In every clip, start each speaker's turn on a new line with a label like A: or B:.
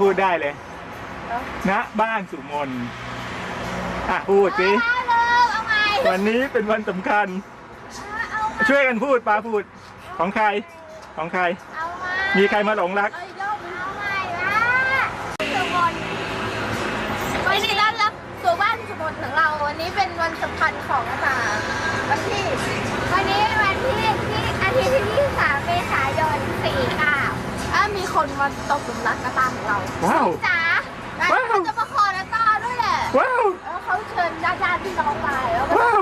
A: พูดได้เลยณบ้านสุมนอะพูดสิ
B: เอาเลยเอาไง
A: วันนี้เป็นวันสำคัญ
B: เอาไง
A: ช่วยกันพูดปาพูดของใคร ของใคร
B: เอาไง
A: มีใครมาหลงรัก
B: เอ้ยโยมเอาไงวะสุมนวันนี้ต้อนรับสู่บ้านสุมนของเรา วันนี้เป็นวันสำคัญของอาจารย์วันที่ วันนี้เป็นวันที่ที่อาทิตย์ที่23เมษายน49อะมี คนมาตกหลุมรักอาตาของเรา
A: ว้าว
B: จ๋า
A: ว้าว
B: เขาจะมาขออาตาด้วยแหละ
A: ว้าว
B: แล้วเขาเชิญญาติๆพี่น้องมาแล้วก็
A: ว้าว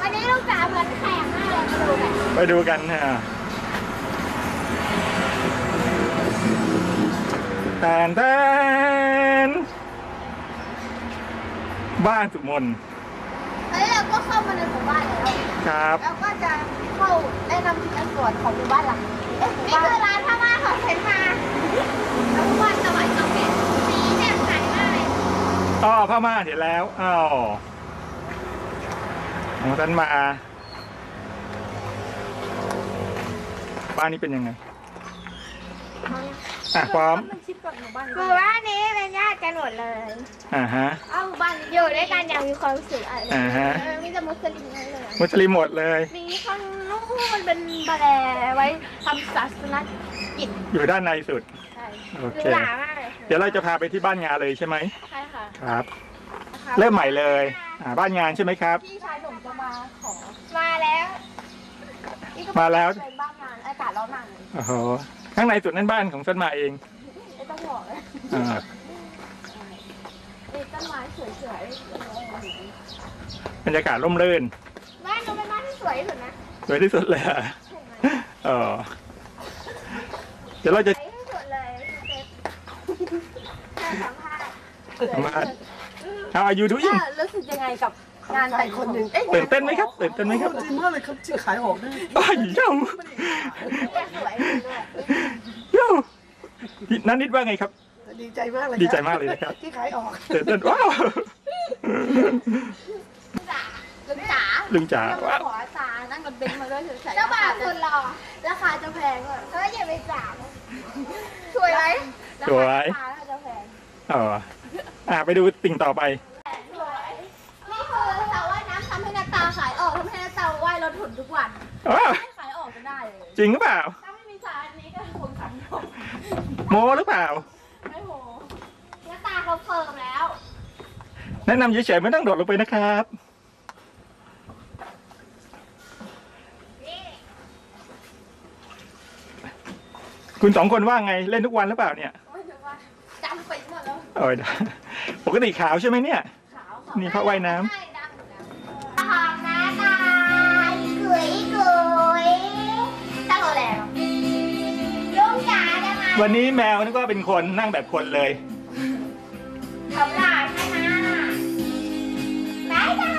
B: วันนี้ลูกจ๋าเหมือนแข่งมากเลยมาดูกัน
A: ไปดูกันฮะแตนแตนบ้านสุมน
B: เฮ้ยเราก็เข้ามาในหมู่บ้านแล้ว
A: ครับ
B: แล้วก็จะเข้าแนะนำในส่วนของหมู่บ้านหลังนี้เอ๊ะนี่คือร้านผ้าม่าน ของเซนมาแล้วก็บ้านสมัยเก่าแก่สีเนี่ยใสมากเลย
A: อ๋อผ้าม่านเห็นแล้วอ้าวของท่านมาบ้านนี้เป็นยังไงอะพร้อม
B: หมู่บ้านนี้เป็นญาติกันหมดเลย
A: อ่าฮะ
B: เอ้าหมู่บ้านนี้อยู่ด้วยกันอย่างมีความสุขอะไร
A: อ่าฮะ
B: เออมีแต่มุสลิมทั้งนั้นเลย
A: มุสลิมหมดเลย
B: มีข้างนู้นมันเป็นบาแลไว้ทำศาสน กิจ
A: อยู่ด้านในสุด
B: ใช่
A: โอ
B: ห
A: เค
B: รูหรามากเลย
A: เดี๋ยวเราจะพาไปที่บ้านงานเลยใช่ไหม
B: ใช่ค่ะ
A: ครับ เริ่มใหม่เลย อ่าบ้านงานใช่ไหมครับ
B: พี่ชายหนุ่มจะมาขอ มาแล้วนี่ก็
A: มาแล้ว
B: เป็นบ้านงานอากาศร้อนมากเลย
A: โอ้โหข้างในสุดนั่นบ้านของต้นมาเอง
B: ไม่ต้องบอกเลย
A: อ่า
B: นี่ต้นไม้สวย
A: บรรยากาศร่มรื่น
B: ๆบ้านเราเป็นบ้านที่สวยที่สุดนะ
A: สวยที่สุดเลยอะ
B: ใช่ไหม
A: เออเดี๋ยวเราจะ
B: สวยที่สุดเลยเซ็ตแค่สัมภาษณ์
A: สัมภาษณ์เอาอายุดูอิง
B: รู้สึกยังไงกับงานแต่งคนหนึ่งเอ๊ะ
A: ตื่นเต้นไหมครับตื่นเต้นไหมครับ
C: จริงมากเลยครับที่ขายออกได้
A: อ้าวเย้า
B: แต่สวยด้วย
A: เย้านั่นนิดว่าไงครับ
C: ดีใจมากเลย
A: ดีใจมากเลยนะครับ
C: ที่ขายออก
A: ตื่นเต้นว้าว
B: จ๋าลุงจ๋า
A: ลุงจ๋า
B: จะมา
A: ว้าว
B: ขออาจารย์นั่งรถเบนซ์มาด้วยเฉยๆเจ้าบ่าวคนรอราคาจะแพงกว่าเฮ้ยอย่าไปจ่า สวยไหม
A: สวย
B: ราคาจะแพง
A: อ๋ออ่าไปดูสิ่งต่อไป
B: สวยนี่คือสระว่ายน้ำทำให้นาตาขายออกทำให้นาตาว่ายรถถุนทุกวัน
A: ว้าว
B: ให้ขายออกก็ได้เลย
A: จริงหรือเปล่า
B: ถ้าไม่มีสระอันนี้ก็คงขายไม่ออก
A: โมหรือเปล่า
B: ไม่โหนาตาเขาเฟิร์มแล้ว
A: แนะนำเฉยๆไม่ต้องโดดลงไปนะครับ คุณสองคนว่าไงเล่นทุกวันหรือเปล่าเนี่ย
B: โอ้ยเดี๋ยวว่าจำไปหมดแล้ว
A: โอ้ยปกติขาวใช่ไหมเนี่ย
B: ขาว
A: นี่เขาว่ายน้ำ
B: ใช่ดำอยู่แล้วหอมนาตากุยกุยตั้งโอแลวลุงจ๋าได้ไหม
A: วันนี้แมวนึกว่าเป็นคนนั่งแบบคนเลย
B: ขอบหลานใช่ไหมบ๊ายบาย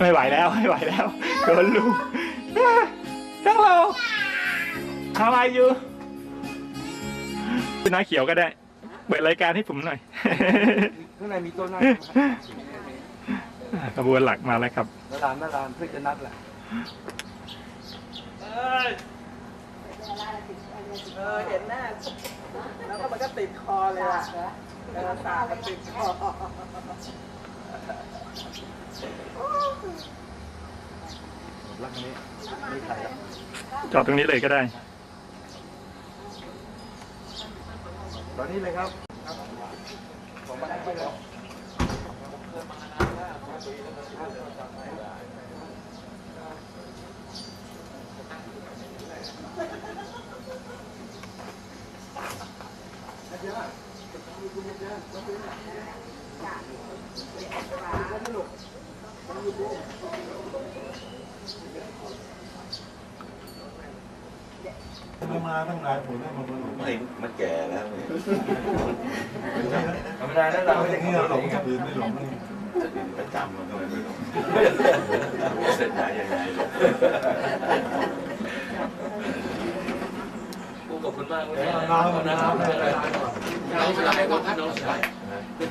A: ไม่ไหวแล้วไม่ไหวแล้วโดนลูกทั้งเราทำ อะไรอยู่เป็นน้าเขียวก็ได้ เปิดรายการให้ผมหน่อย
C: ข้างในมีโต๊ะนั่ง
A: ขบวนหลักมาแล้วครับ
C: นาลานนาลานเพื่อจะนัดแหละเออเห็นหน้า แล้วก็มันก็ติดคอเลยอะเออตามันติดคอรักนี้ไม่ขาย
A: จอดตรงนี้เลยก็ได้
C: ตอนนี้เลยครับของมันไปแล้ว
D: มาตั้งนานผมได้มาบนหลง
E: ไม่มันแก่แล้วเนี่ย
C: ธรรมดาแล้วเรา
D: เรา
C: ไม่
D: อ
C: ได้
D: ย่างนี้เราหลงจะปืนไม่หลงเลย
E: จะเป็นประจำมันก็ไม่รู้เสร็จได้ยังไง
F: ขอบคุณมากเลย
D: น้ำน้ำอะไร
F: น้องชายก็น้องชายขึ้นไปมาได้ด้วยกัน
D: น้ำเย็น
F: สองรอบเป็นทอง
D: น้ำหน่ อย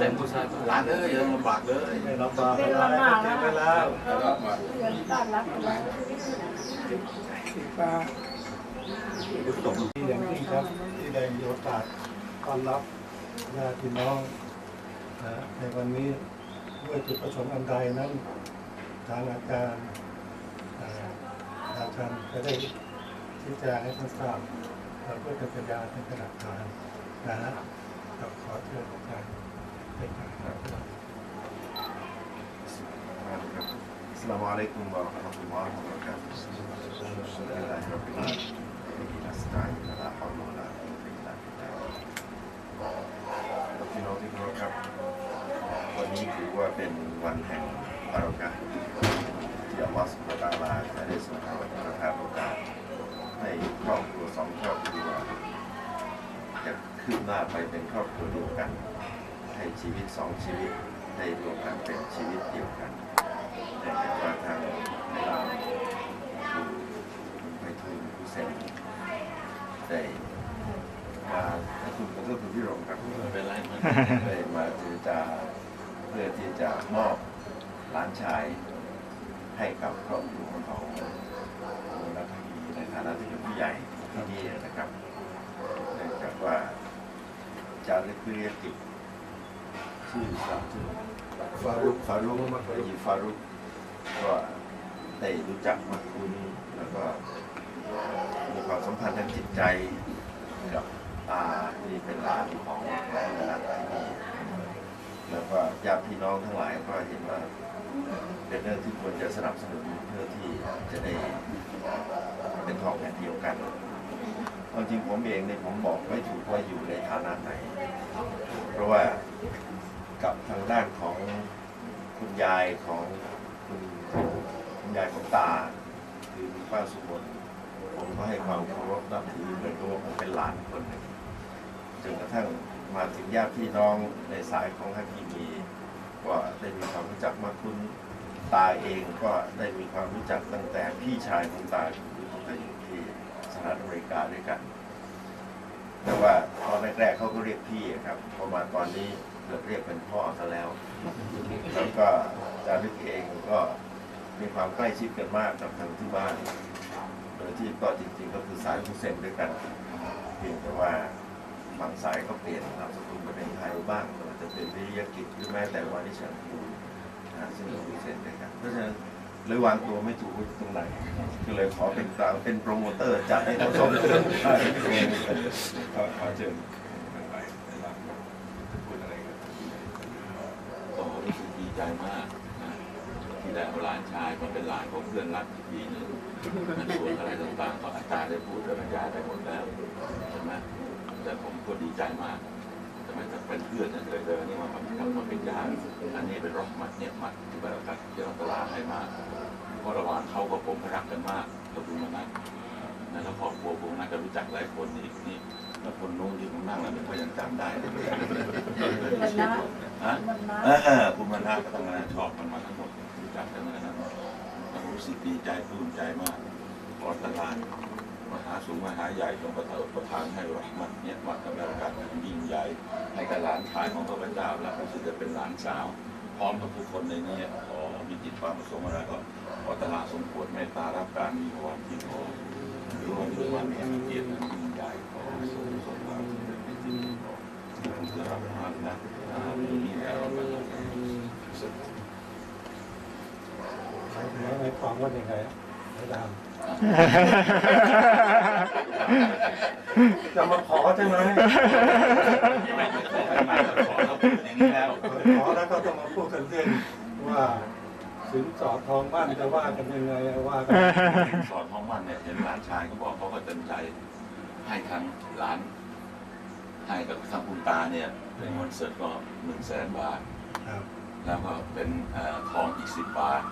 F: แต่ผู้ชาย
E: ร้านเอ้ยยังลำบากเลย
D: ไม่ลำบากอะไรเก็บไปแล้ว
E: แล้วก็มา
D: ปลาที่อย่างยิ่ครับที่ได้มีโอกาสต้อนรับญาติพี่น้องนะในวันนี้ด้วยจุดประสงค์อันใดนั้นทางอาจารย์อาจารย์จะได้ชี้แจงให้ท่านทราบ เพื่อเป็นพยานเป็นหลักฐานนะฮะก็ขอเชิญอาจารย์เป็นการครับ
E: السلام عليكم ورحمة الله وبركاته. الحمد لله رب العالمين. به نستعين لا حول ولا قوة إلا بالله. พี่น้องที่เคารพครับ วันนี้ถือว่าเป็นวันแห่งบารอกา ไปเป็นครอบครัวเดียวกัน ให้ชีวิตสองชีวิตได้รวมกันเป็นชีวิตเดียวกันแต่จากว่าทางเราไปทูลผู้เซนได้มาถ้าคุณขอโทษคุณพี่รองครับ
F: ไม่เป็นไรมัน
E: ได้มาเจรจาเพื่อที่จะมอบหลานชายให้กับครอบครัวของคุณรัฐพีในฐานะที่เป็นผู้ใหญ่ที่นี่นะครับเนื่องจากว่า จารึกวิริยกิจชื่อสามชื่อฟารุกฟารุกมาคยีฟารุกก็ได้รู้จักมาคุณแล้วก็มีความสัมพันธ์ทางจิตใจกับตาที่เป็นหลานของคุณรัฐที่นี่แล้วก็ญาติพี่น้องทั้งหลายก็เห็นว่าเป็นเรื่องที่ควรจะสนับสนุนเพื่อที่จะได้เป็นทองแผ่นเดียวกันความจริงผมเองเนี่ยผมบอกไม่ถูกว่าอยู่ในฐานะไหนเพ ราะว่ากับทางด้านของคุณยายของคุณคุณยายของตา คือคุณป้าสุมนผมก็ให้ความเคารพนับถือเหมือนกับว่าผมเป็นหลานคนหนึ่งจนกระทั่งมาถึงญาติพี่น้องในสายของฮักกีมีก็ได้มีความรู้จักมากคุณตาเองก็ได้มีความรู้จักตั้งแต่พี่ชายของตาคือไปอยู่ที่สหรัฐอเมริกาด้วยกัน แต่ว่าตอนแรกๆเขาก็เรียกพี่ครับพอมาตอนนี้เกิดเรียกเป็นพ่อซะแล้ว แล้วก็จารึกเองก็มีความใกล้ชิดกันมากกับทางที่บ้านโดยที่ก็จริง ๆ ก็คือสายผู้เซนด้วยกัน เพียงแต่ว่าฝั่งสายก็เปลี่ยนนามสกุลมาเป็นไทยบ้างอาจจะเป็นวิริยกิจหรือแม้แต่วานิชันคูลนะซึ่งเราผู้เซนด้วยกันเพราะฉะนั้น เลยวางตัวไม่ถูกตรงไหนก็เลยขอเป็นกลางเป็นโปรโมเตอร์จัดให้ทั้งสองคนก็ขอเชิญไปในร้านพูดอะไรกัน
F: ก็รู้สึกดีใจมากนะที่ได้เอาหลานชายมาเป็นหลานของเพื่อนรักอีกทีหนึ่งมันส่วนอะไรต่างๆก็อาจารย์ได้พูดกับบรรยายไปหมดแล้วใช่ไหมแต่ผมก็ดีใจมาก แต่ไม่จะเป็นเพื่อนเฉยๆเลยนี่มาทำมาเป็นญาติอันนี้เป็นรหมัดเนี่ยหมัดที่บารักัดที่เราตลาดให้มากเพราะระหว่างเขากับผมรักกันมากเราดูมานะนะแล้วครอบครัวผมน่าจะรู้จักหลายคนนี่นี่แล้วคนนู้นที่ผมนั่งแล้วผมก็ยังจำได้เลยฮะเออเออคุณมันนาก็ทำงานชอบมันมาทั้งหมดรู้จักกันนะผมรู้สึกดีใจปลื้มใจมากกอดตลาด มหาสูงมหาใหญ่ทรงประทานประทานให้รหมัดเนี่ยมัดกับราการยิ่งใหญ่ให้กับหลานชายของพระพเจ้าและรู้สึกจะเป็นหลานสาว พร้อมกับทุกคนในนี้ขอมีจิตความประสงค์อะไรก็ขอตลาสมควรเมตตารับการมีความที่ขอหรือว่ามีความมีเกียรติยิ่งใหญ่ขอสมสมความที่เป็นจริงขอผมจะรับมากนะมีแล้วเราก็
D: หมายความว่าอย่างไร อาจารย์จะมาขอใช่ไหม
F: ไม่ไม่ไม่ขอเราพูดอย่างนี้แล้ว
D: ขอแล้วก็ต้องมาพูดกันเรื่องว่าสินสอดทองบ้านจะว่ากันยังไงว่ากัน
F: สอนท้องมันเนี่ยเห็นหลานชายเขาบอกเขาก็เต็มใจ ให้ทั้งหลานให้กับทางคุณตาเนี่ยเป็นเงินสดก็หนึ่งแสนบาท
D: ครับ
F: แล้วก็เป็นเอ่อทองอีกสิบบาท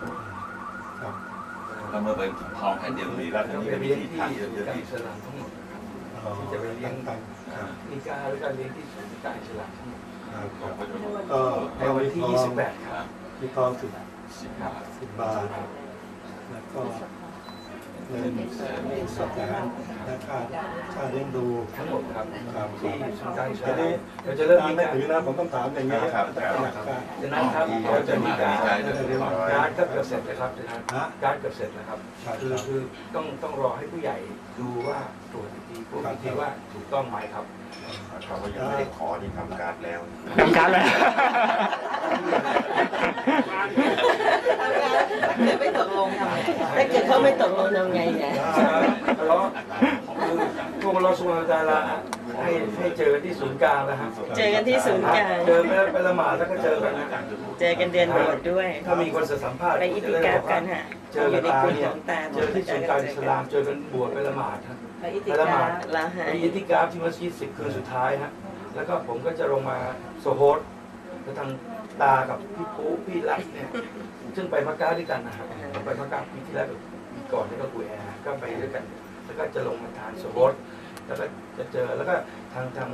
D: ครับ
F: แล้วเมื่อเป็นทองแผ่นเดียวนี้แล้วทีนี้ก็มีที่ทางเยอะ
G: การ
F: ที่
G: อิสลามทั้งหมดนะครับ
D: อ๋อตั้งตั้งครับ
G: มีการและการเลี้ยงที่ศูนย์การอิสลามทั้งหมด
D: ครับค
F: ก็
D: รับ
F: จะ
D: ก็
G: ในวันที่ 28 ครับ
D: มีทองสิบ
F: สิบบาท
D: สิบบาทแล้วก็
F: ท
D: เงินสแสนและค่าค่าเลี้ยงดู
G: ทั้งหมดครับ
D: ครับ
G: ที่ศูนย์การช
D: ทีนี้
G: เราจะเริ่ม
D: ตาม
G: มี
D: ไม่
G: การ
D: ถือนะผมต้องถามอย่างนี้ครับหลักการ
G: ฉะนั้นครับเราจะมีการการก็เกือบเสร็จนะครับฉะนั้นการเกือบเสร็จนะครับ
D: คื
G: อคือต้องต้องรอให้ผู้ใหญ่ดูว่าตรวจอีกทีพวกอีกทีว่าถูกต้องไหมครับ
E: เขาก็ยังไม่ได้ขอที่ทำการแล้ว
A: ทำการแล้ว เลย
C: ไม่ตกลงทำไงถ้าเกิดเขาไม่ตกลงทำไงเนี่ย
G: แล้วคือพวกเราสุวรรณดาราให้ให้เจอที่ศูนย์กลางนะฮะ
C: เจอกันที่ศูนย์กลาง
G: เจอไปไปละหมาดแล้วก็เจอกันนะ
C: เจอกันเดือนโบสถ์ด้วย
G: ถ้ามีคนจะสัมภาษณ์
C: ไปอิติกราฟกันฮะ
G: เจอ
C: อ
G: กั
C: ยู่
G: น
C: ใน
G: ตาก
C: ลุ่ม
G: เนี่
C: ข
G: ย
C: องตา
G: เจอที่ศูนย์กลางอิสลามเจอกันบวชไปละหมาดฮะ
C: ไปอิติกราฟลาหา
G: ไปอิติกราฟที่มัสยิดสิบคืนสุดท้ายฮะแล้วก็ผมก็จะลงมาโซโฮสแล้วทางตากับพี่ปุ๊พี่รักเนี่ย ซึ่งไปมักกะด้วยกันนะฮะไปมักกะปีที่แล้วกับปีก่อนนี่ก็คุยแอร์ฮะก็ไปด้วยกัน แล้วก็จะลงมาทานโซโฮสแล้วก็จะเจอแล้วก็ทางทาง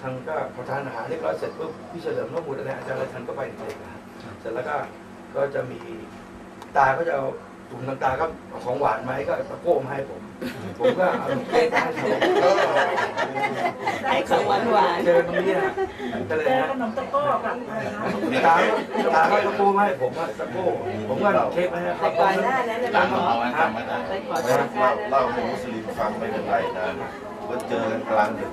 G: ทางก็พอทานอาหารเรียบร้อยเสร็จปุ๊บพี่เฉลิมนพบุตรอะไรอาจารย์อะไรท่านก็ไปเด็กๆนะฮะเสร็จแล้วก็ก็จะมีตาก็จะเอาถุงต่างๆก็เอาของหวานมาให้ก็ตะโก้มาให้ผม ผมก็เอาเค้กมาให้เขา
C: ให้ของหวานหวาน
G: เจอตรงนี้นะก็เลยนะ ขนมตะโก้กับตาตาก็ตะโก้มาให้ผมอะตะโก้ผมก็เอาเค้กมาให้
C: แต่ก่อนหน้านั้นน่ะ
G: ตา
C: เรา
G: ก็
F: เอาไว้
G: ฮะ
F: ทำไม่ได้
C: ไปขอ
E: เล่า
C: สัมภาษณ์
E: เล่าให้มุสลิมฟังไม่เป็นไรนะว่าเจอกันกลางดึก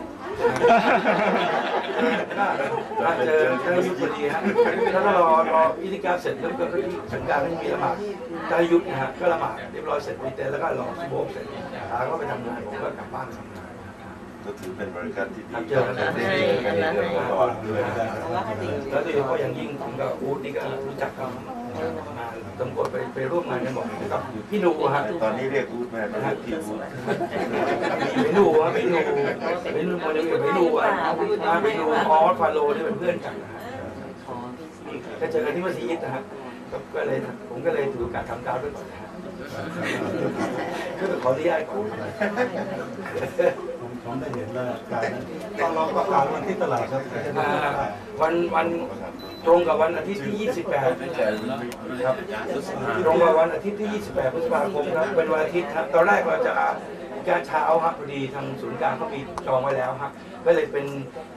G: ถ้าเจอเจอยุทธพอดีฮะแล้วก็รอรออิธิการเสร็จแล้วก็ที่สังการไม่มีละหมาดตายุทธนะฮะก็ละหมาดเรียบร้อยเสร็จมีแต่แล้วก็รอสโบกเสร็จตาก็ไปทำงานผมก็กลับบ้านทำงาน
E: ก็ถือเป็นบริการที่ดี
G: ครับเจอกันนะ
E: ได้เจอกันในเรื่องของก่อนด้วยนะ
C: ว่าให้ดี
G: แล้วโดยเฉพาะอย่างยิ่งผมกับอู๊ดนี่ก็รู้จักกันมา ตำรวจไปไปร่วมงานกันหมดกับพี่นูฮะ
E: ตอนนี้เรียกอูดแม่ก็เรียกพี่อูด
G: ไปนูฮะไปนูไปนูคนนึงไปนูอะไปนูออสฟาโลนี่เป็นเพื่อนกันนะฮะก็เจอกันที่มัสยิดนะฮะก็เลยผมก็เลยถือโอกาสทำกาวด้วยก่อนนะฮะก็ขออนุญาตก่อน
D: ผมผมได้เห็นแล้วการนั้นตอนเราประกาศวันที่ตลาดครับจะได้
G: อ่าวันวัน ตรงกับวันอาทิตย์ที่ 28ครับตรงกับวันอาทิตย์ที่ 28 พฤษภาคมครับเป็นวันอาทิตย์ครับตอนแรกเราจะกาเช้าครับพอดีทางศูนย์กลางเขามีจองไว้แล้วครับก็เลยเป็น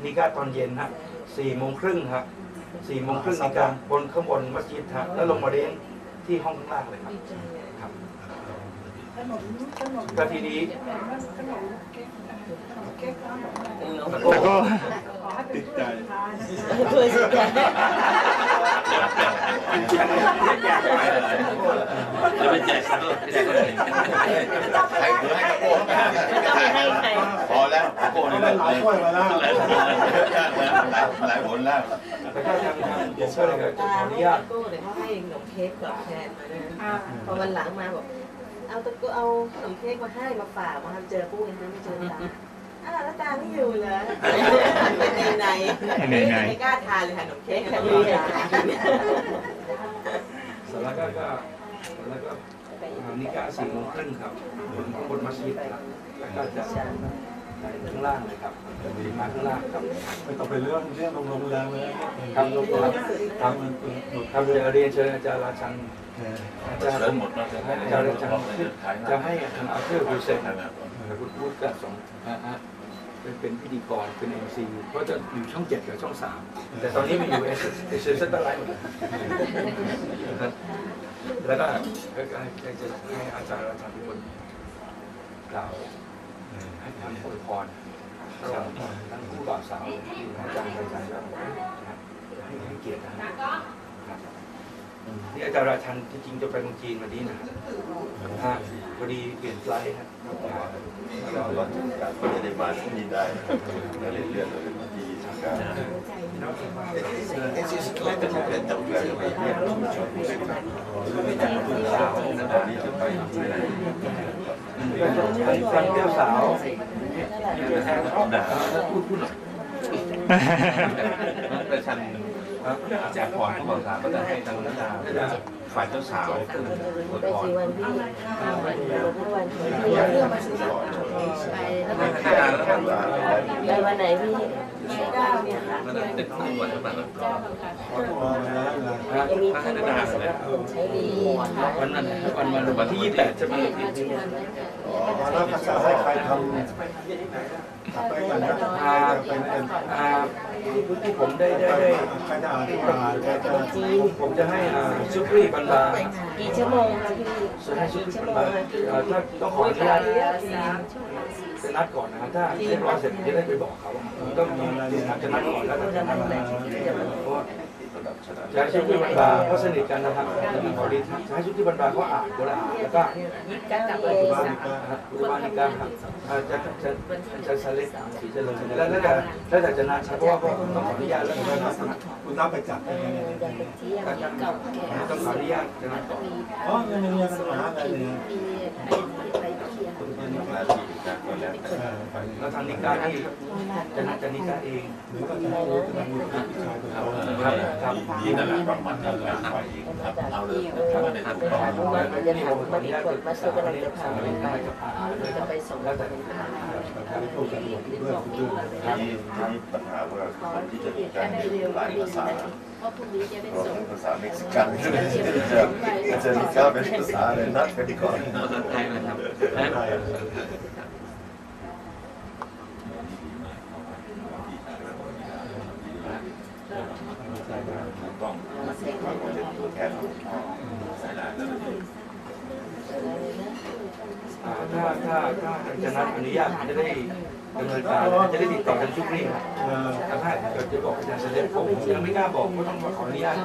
G: นิกาตอนเย็นฮะสี่โมงครึ่งครับสี่โมงครึ่งนิกาบนข้างบนมัสยิดฮะแล้วลงมาเลี้ยงที่ห้องข้างล่างเลยครับครับก็ทีนี้
A: แล้วก็
F: ติดใจ
C: ช่วยสิจ้ะ
F: จะไปแจกสักแจกคนอื่นใครเหลือให้กระโปรง
C: ไม่ต้องไปให้ใคร
F: พอแล้วกระโปงนี่
D: ห
F: ลา
D: ลายยถ้วยมาแล้ว
F: หลายหลายผลแล้ว
G: แล้วก็ทางทางผมก็เลยจะขออนุญาต
C: กู้เดี๋ยวเขาให้ขนมเค้กตอบแทนมาด้วยพอวันหลังมาบอกเอาตะกูเอาขนมเค้กมาให้มาฝากมาเจอกู้นะไม่เจอตา อ้าวแล้วตาไม่อยู่เหรอเป็นในในไม่กล้าทานเลยค่ะขนมเค้กค่ะพี่
G: เสร็จแล้วก็ก็แล้วก็นิกาสี่โมงครึ่งครับบนข้างบนมัสยิดครับแล้วก็จะไปข้างล่างเลยครับมาข้างล่างครับ
D: ไม่ต้องไปเรื่องเรื่องโรงแรมเลย
G: ครับลงครับ
D: ทำมันเป็นหนุด
G: ครับเรียนเรียนเชิญอาจารย์ราชัน
D: เออ
G: อาจารย์
F: เสริมหมดแล้ว
G: จะให้อาจารย์ราชันจะให้ทางอาเธอร์ดูเซ็นคุณพูดกับสองนะฮะ เป็นเป็นพิธีกรเป็นเอ็มซีเพราะจะอยู่ช่องเจ็ดกับช่องสามแต่ตอนนี้มาอยู่เอเอเชียเซ็นเตอร์ไลน์หมดเลยครับแล้วก็ให้จะให้อาจารย์ราชันเป็นคนกล่าวให้ทำอวยพรระหว่างทั้งคู่บ่าวสาวอาจารย์อาจารย์ให้ให้เกียรตินะครับ นี่อาจารย์ราชันที่จริงจะไปเมืองจีนวันนี้นะฮะพอดีเปลี่ยนไฟลท์ครับ
E: เราจะได้มาที่นี่ได้ก็เลยเลื่อนไปเป็นวันที่29เป็นจำเลยไปเยี่ยมชุมชนผู้สิทธิ์สาวตอนนี้จะไปที่ไหน
G: ก็จะไปฟังเจ้าสาว
E: ด่า
G: พูดพูดหน่อย
F: ประชัน แจกพรผู้บ่าวสาก็จะให้ทางนักดาฝ่ายเจ้าสาวคืออวย
C: ไปสี่วันพี่วันทุกวันพี่เรื่องมาซื้อไปแล้วก็ไปวันไหนพี่เก้าเนี่ยค่ะ
F: มันติดตั้งไว้ตั้งแต่นั้น
D: ขอนะนะ
G: นะ
C: ยังมีที่ว่าสำหรับคนใช้ดี
G: วันนั้นวันวันวันที่28ใช่ไหม
D: มาแล้วก็จะให้ใครทำทำไปกันนะใครจะเป็นเป็น
G: อ่าที่ผมได้ได้ได้
D: ใครจะอ่านที่อ่านใครจะ
G: ผมจะให้อ่าซุปรีบันบา
C: กี่ชั่วโมงคะพี่
G: จะให้ซุปรีบันบาอ่าถ้าต้องขออนุญาต จะนัดก่อนนะถ้าเรียบร้อยเสร็จผมจะได้ไปบอกเขาต้องมีอาจจะนัดก่อนแล้วจะนัดอะไรเพราะว่า
E: ระดับชนะ
G: จะให้ชุดที่บรรดาเขาสนิทกันนะครับแล้วมีขอดีจะให้ชุดที่บรรดาเขาอ่านก็ได้แล้วก็
C: เก้าเอ
D: บ้าน
C: สาม
D: ก็
G: อุบานิกาครับอ่าจะจะจะสลิดสีเจริญแล้วแล้วแต่แล้วแต่จะนัดเพราะว่าต้องขออนุญาตแล้วก็นัด
D: คุณน้ำไปจับได้ยังไง
C: ยังเป็นที่ยังเก่าแก่
G: ต้องขออนุญาตจะนัดก่อน
D: อ๋อยังมีปัญหาอะไรเนี่ย
C: ปีไปที่
E: หน้าที่การก็แล้วแต่
G: แล้วทางนิกาที่จะนัดจะนิกาเอง
D: หรือก็จะรู้จะมีผู้ชายคน
F: ครับ
D: โต
G: ครับครับ
F: ดีนั่นแหละประมาณนั้นแหละไปเองครับเอาเลยถ้ามันได้ถูกต้อง
C: หาลูกมันจะถามมันมีคนมาซื้อกำลังจะพาไปจะไปส่ง
G: แล้วแต่
D: การพูดกันหมดเรื่องเรื่อง
E: ทีนี้ทีนี้ปัญหาว่าคนที่จะมีการเรียนหลายภาษา
C: เพราะพรุ่งนี้จะ
E: เป็นภาษาเม็กซิกันจะจะมีก้าวเป็นภาษาอะไรนัดกันก่อน
F: ภาษาไทยนะครับ
D: ไทย
F: ถูกต้อง
E: ความเป็นตัวแทนของพ่อ
F: ใส่ได้แล้วดี
G: อ่า ถ้าถ้าถ้าจะนัดอนุญาตจะได้ดำเนินการจะได้ติดต่อกันชุกนี้แต่ถ้าเกิดจะบอกอาจารย์เสด็จผมยังไม่กล้าบอกก็ต้องขออนุญาต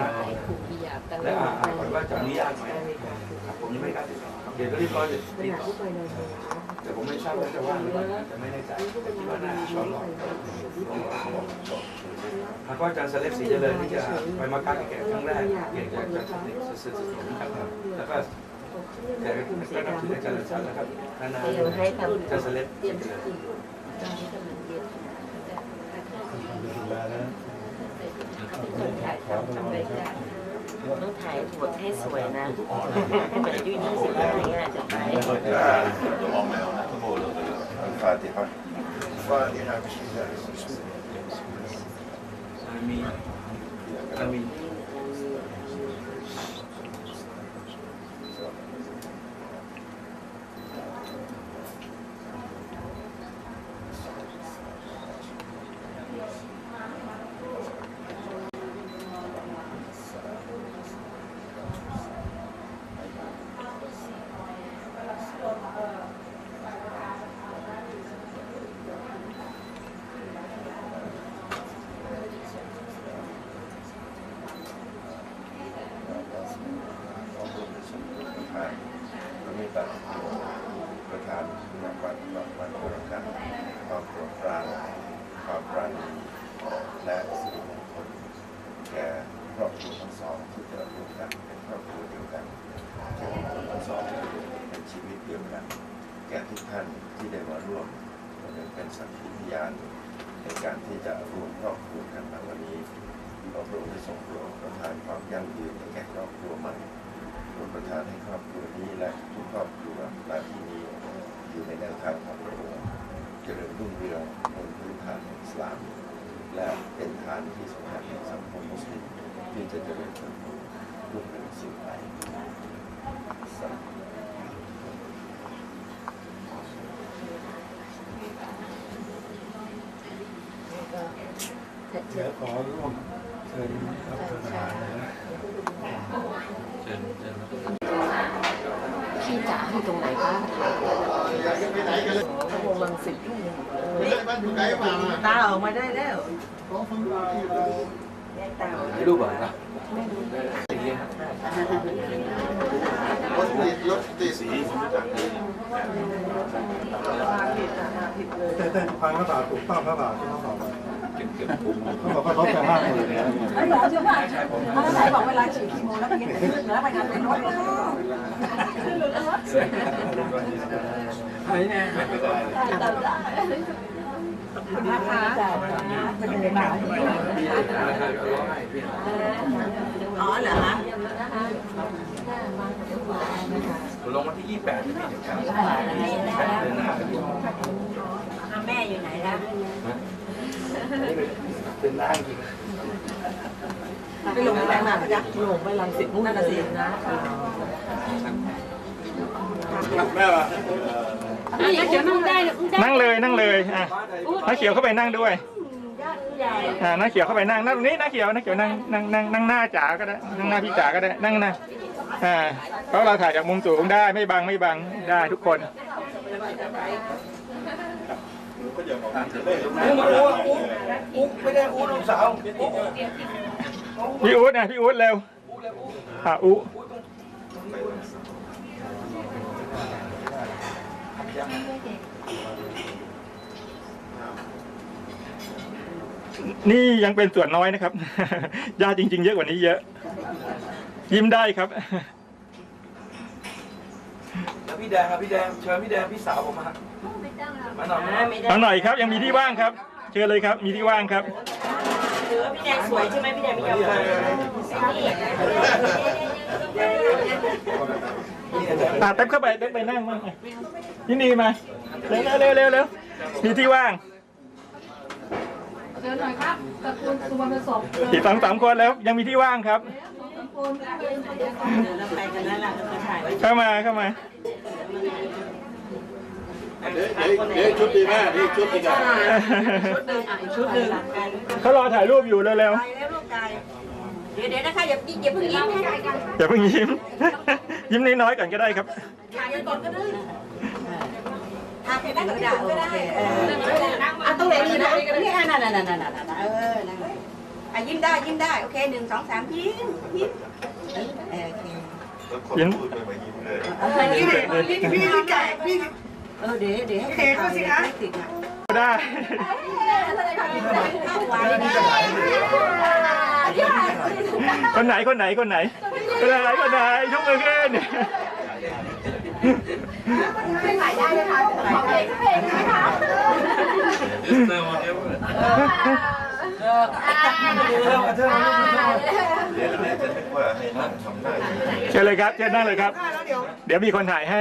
G: นะและอ่าก่อนว่าจะอนุญาตไหมผมยังไม่กล้าติดต่อเดี๋ยวก็รีบร้อยจะติดต่อแต่ผมไม่ทราบว่าจะว่างหรือว่าจะไม่แน่ใจแต่คิดว่าน่าจะชอนหลอดแล้วก็อาจารย์เสด็จศรีเจริญที่จะไปมาการแก่ครั้งแรกเกี่ยวกับจารย์เสด็จสุดๆครับแล้วก็ แกก็นับถืออาจารย์ชันนะครับนานๆ
C: เดี๋ยวให้ทำ
G: อาจารย์เสด็จ
C: เตรียมที่
D: ดูแลนะ
C: ต้องถ่ายบทให้สวยนะเหมือนยุ่ยยี่สิบอะไรเงี้ยจะไป
E: แล้วก็จะ
F: จะมองแมวนะทุกโมเลย
E: ฟาติฮะฟาติฮะบิสมิลลาฮิรเราะห์มานิรเราะห์
G: มีมันมี
E: ประธานก็มีตัดประธานนักวัดวัดวัดประกันความโปรดปรานความปราณีและสิริมงคลแก่ครอบครัวทั้งสองที่จะร่วมกันเป็นครอบครัวเดียวกันแก่ครอบครัวทั้งสองเป็นชีวิตเดียวกัน แก่ ทุกท่านที่ได้มาร่วมเป็นสักขีพยานในการที่จะรวมครอบครัวกันในวันนี้ขอพระองค์ได้ทรงโปรดประทานความยั่งยืนให้แก่ครอบครัวใหม่โปรดประทานให้ครอบครัวนี้และทุกครอบครัวณที่นี้อยู่ในแนวทางของพระองค์เจริญรุ่งเรืองบนพื้นฐานของอิสลาม และเป็นฐานที่สำคัญของสังคมมุสลิมที่จะเจริญเติบโตรุ่งเรืองสืบไปสาธุ
D: เดี๋ยวขอร่วมเชิญรับประทานนะ
F: เชิญเชิญ
C: พี่จ๋าอยู่ตรงไหนบ้างชั่วโมงลังสิตบ้า
H: นอยู่ไกลมา
C: ตาออกมาได้แล้วแยกตา
G: ให้รูปก่อนนะสี
F: สีผมจากนี้
D: แต่แต่พังพระบาทถูกต้องพระบาทที่เขาบอก
F: เก็บเก็บคุ้ม
D: เขาบอกว่าเขาจะห้ามเลยนะ
H: ไอ้หมอใช่ป่ะถ้าไหนบอกเวลาฉีดคีโมแล้วไปกินแต่ขึ้นแล้วไปงานเป็นรถแล้วนะคะเป็นยังไงบ้าง
G: พี่นะครับร้องไห้พี่
C: อ๋อเหรอฮะ
G: ลงวันที่ 28พี่เดี๋ยวครับ28เดือนหน้าพี่
C: แม่อยู่ไหนล่ะ
G: นนี่เป็นเป็นร่างจริง
H: ไปลงแรงมาพยักลงไปลังสิตนู่นน่ะสินะ
G: แม่ป่ะ
B: เดี๋ยวนั่งได้
A: นั่งเลยนั่งเลยอะน้าเขียวเข้าไปนั่งด้วยอ่าน้าเขียวเข้าไปนั่งนั่งตรงนี้น้าเขียวน้าเขียวนั่งนั่งนั่งนั่งหน้าจ๋าก็ได้นั่งหน้าพี่จ๋าก็ได้นั่งนะอ่าเพราะเราถ่ายจากมุมสูงได้ไม่บังไม่บังได้ทุกคน
G: อู้มาอู้อู้อู้ไม่ได้อู้น้องสาวอู้
A: พี่อู๊ดนะพี่อู๊ดเร็วอ่าอู๊นี่ยังเป็นส่วนน้อยนะครับญาติจริง ๆ เยอะกว่านี้เยอะ ยิ้มได้ครับ
G: แล้วพี่แดงครับพี่แดงเชิญพี่แดงพี่สาวผมมามาหน่อยนะ
A: เอาหน่อยครับยังมีที่ว่างครับ เชิญเลยครับมีที่ว่างครับ
C: ถือว่าพี่แดงสวยใช่ไหมพี่แดงไม่ยอมมา
A: อะเต็มเข้าไปเต็มไปนั่งมั่งอะยินดีมาเร็วเร็วเร็วเร็วมีที่ว่าง
B: เชิญหน่อยครับตระกูลสุวรรณสม
A: อีกสองสามคนแล้วยังมีที่ว่างครับ
C: แล้วไปกันนั่นแหละก็ถ่ายไว้
A: เข้ามาเข้ามา
F: เดี๋ยวเดี๋ยวชุดดีแม่นี่ชุดดีกัน
H: ชุดหนึ่งอะอีกชุดหนึ่ง
A: เขารอถ่ายรูปอยู่เร็ว
C: ไปแล้วลูกกายเดี๋ยวเดี๋ยวนะคะอย่าอย่าเพิ่งยิ้มให้
A: ๆอย่าเพิ่งยิ้ม ยิ้มน้อยๆก่อนก็ได้ครับ
C: ถ่ายกันก่อนก็ได้ถ่ายไปได้ก็ได้ก็ได้เอออะตรงไหนดีนะนี่อะนั่นนั่นนั่นนั่นนั่นเออนั่นอะยิ้มได้ยิ้มได้โอเคหนึ่งสองสามยิ้มยิ้มเออโอเค
A: ยิ้ม
C: เออนี่พี่พี่พี่ไก่พี่ เออเดี๋ยวเดี๋ยวให้เขาสิคะติดอะ
A: ได้
C: เข้าไว้นะ
A: คนไหนคนไหนคนไหน คนไหนคนไหนยกมือขึ้น
B: ไม่ขายได้เลยค่ะขอเพลงเพลงไหมคะ
E: เดี๋ยวเระนึกว่าให้นั่งทำหน้าอย่าง
A: เชิญเลยครับเชิญนั่งเลยครับ เดี๋ยวมีคนถ่ายให้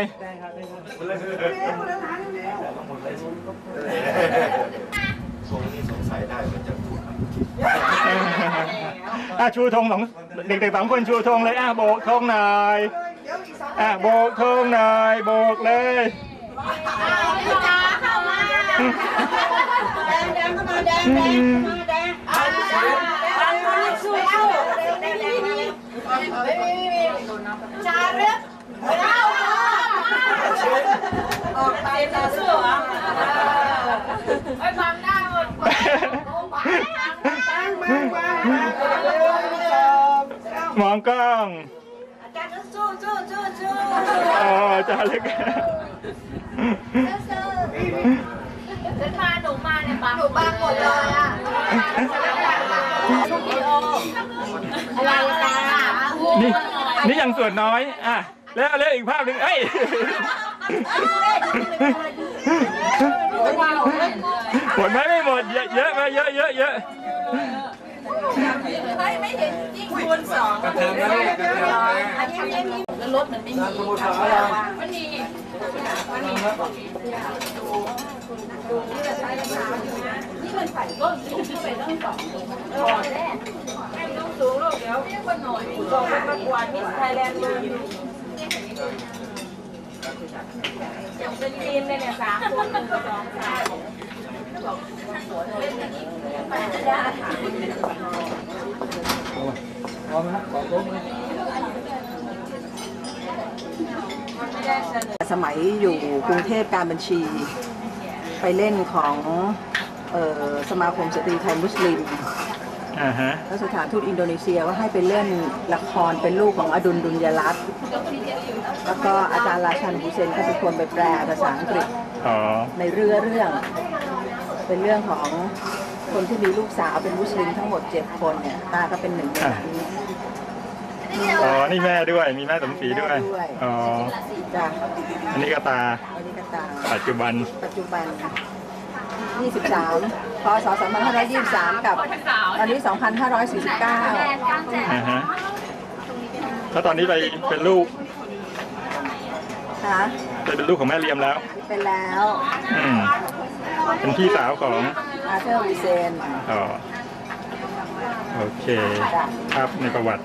E: ทรงนี้สงสัยได้มันจะถูก
A: อะชูธงสองเด็กๆสองคนชูธงเลยอะโบกธงหน่อยอะโบกธงหน่อยโบกเลย
B: พี่จ๋าเข้ามา
C: แดงแดงเข้ามาแดงแดงเข้ามาแดงเอาแดงแดงมาสู้สู้แดงแดงแดงมา
B: ไม่มีไม่มีจารึกเข้ามา
C: ออกไปต่อสู้เหรอ
B: ไปฟังหน้าหมดโอ้ไป
A: มองกล้อง
C: อาจารย์ก็สู้สู้สู้สู้
A: อ๋อจ้าเล็ก
B: ฉันมาหนูมาเนี่ยบังหนูบังหมดเลยอะอะไรจ้า
A: นี่นี่ยังส่วนน้อยอะแล้วแล้วอีกภาพหนึ่งเอ้ยหมดไหมไม่หมดเยอะเยอะไปเยอะเยอะเยอะ
B: ไม่ไม่เห็นยิ่งคูณสอง
G: กระเทิงนะลูกกระเทิงนะ
B: แล้ว รถมันไม่มี
G: มุทรสาคร
B: มันมีนี่มันใส่ก้นสูงเข้าไปตั้งสองก่อนแรกแม่ต้องสูงลูกเดี๋ยวไม่คนหน่อยส่งไปประกวดมิสไทยแลนด์เลยอย่างเป็นทีมเลยเนี่ยสามคนสองสามเล่นอย่างนี้ได้
G: พร้อมไหมขอลงเลย
H: สมัยอยู่กรุงเทพการบัญชี ไปเล่นของเอ่อสมาคมสตรีไทยมุสลิม
A: อ่าฮะ
H: แล้วสถานทูตอินโดนีเซียว่าให้ไปเล่นละครเป็นลูกของอดุลดุลยรัตน์แล้วก็อาจารย์ราชันบุเซนก็เป็นคนไปแปลภาษาอังกฤษ
A: อ๋อ
H: ในเรื่องเรื่อง เป็นเรื่องของคนที่มีลูกสาวเป็นมุสลิมทั้งหมดเจ็ดคนเนี่ยตาก็เป็นหนึ่งในนั้น
A: อ๋อ นี่แม่ด้วย มีแม่สมศรีด้วย อ๋อ
H: จ้ะ
A: อันนี้ก็ตา
H: วันนี้ก็ตาม
A: ปัจจุบัน
H: ปัจจุบัน 23 พศ 2523 กับ ตอนนี้ 2549
A: อ่าฮะแล้วตอนนี้ไปเป็นลูก
H: ค่ะ
A: ไปเป็นลูกของแม่เลียมแล้ว
H: เป็นแล้ว
A: อืมเป็นพี่สาวของ
H: พ
I: อาเธอร์ฮุเซน
A: อ๋อ โอเค ครับในประวัติ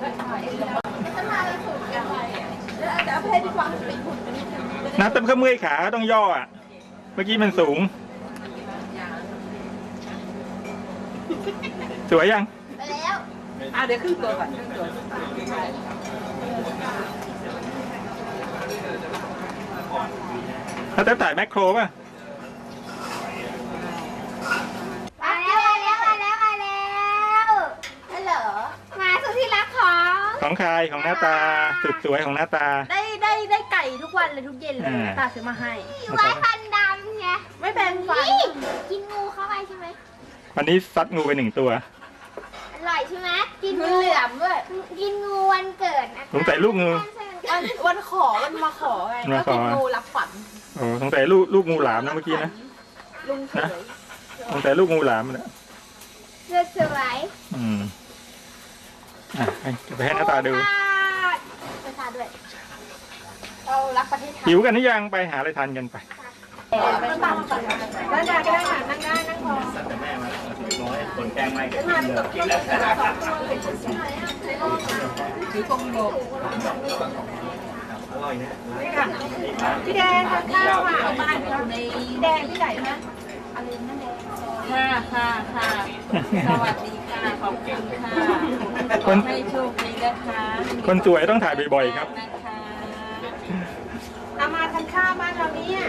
A: นับแต่เพิ่มเมื่อยขาต้องย่ออะ เมื่อกี้มันสูง สวยยัง
J: ไปแล้ว
I: อะเดี๋ยวขึ้นตัวก่อนขึ้นตัว
A: ถ้าแต่ถ่ายแมคโครป่ะ
J: มาแล้วมาแล้วมาแล้วมาแล้วฮัลโหลมาสุดที่รัก ของ
A: ของใครของหน้าตาสุดสวยของหน้าตา
J: ได้ได้ได้ไก่ทุกวันเลยทุกเย็นเลย
A: อ่า
J: ตาซื้อมาให้ ไว้ฟันดำไงไม่แบ่งฟันกินงูเข้าไปใช่ไหม
A: วันนี้ซัดงูไปหนึ่งตัว
J: อร่อยใช่ไหมกินงูเหลือมด้วยกินงูวันเกิดนะคะ
A: สงสัยลูกงู
J: วันวันขอวันมาขอไง
A: มาขอ
J: ก็กินงูรับฝัน
A: โอ้สงสัยลูกลูกงูหลามนะเมื่อกี้นะ
J: ลุงเฉ
A: นะ
J: ย
A: สงสัยลูกงูหลามนะ
J: เสื้อสวย
A: อืม อะให้ไปให้หน้าตาดู
J: ไปทานด้วยเรารักประเทศไทย
A: หิวกันหรือยังไปหาอะไรทานกันไป
J: นั่งได้ก็ได้ค่ะนั่งได้นั่งพอพี่แดงทานข้าวค่ะบ้านอยู่ในแดงที่ไหนคะอะไรนั่นแดง
I: ค่ะค่ะค่ะสวัสดีค่ะขอบคุณค่ะ
A: คน
I: ให้โชคดีนะคะ
A: คนสวยต้องถ่ายบ่อยๆครับ
I: นะคะ
J: เอามาทานข้าวบ้านเราเนี่ย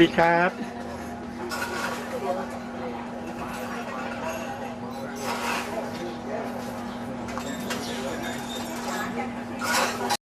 A: ดีครับ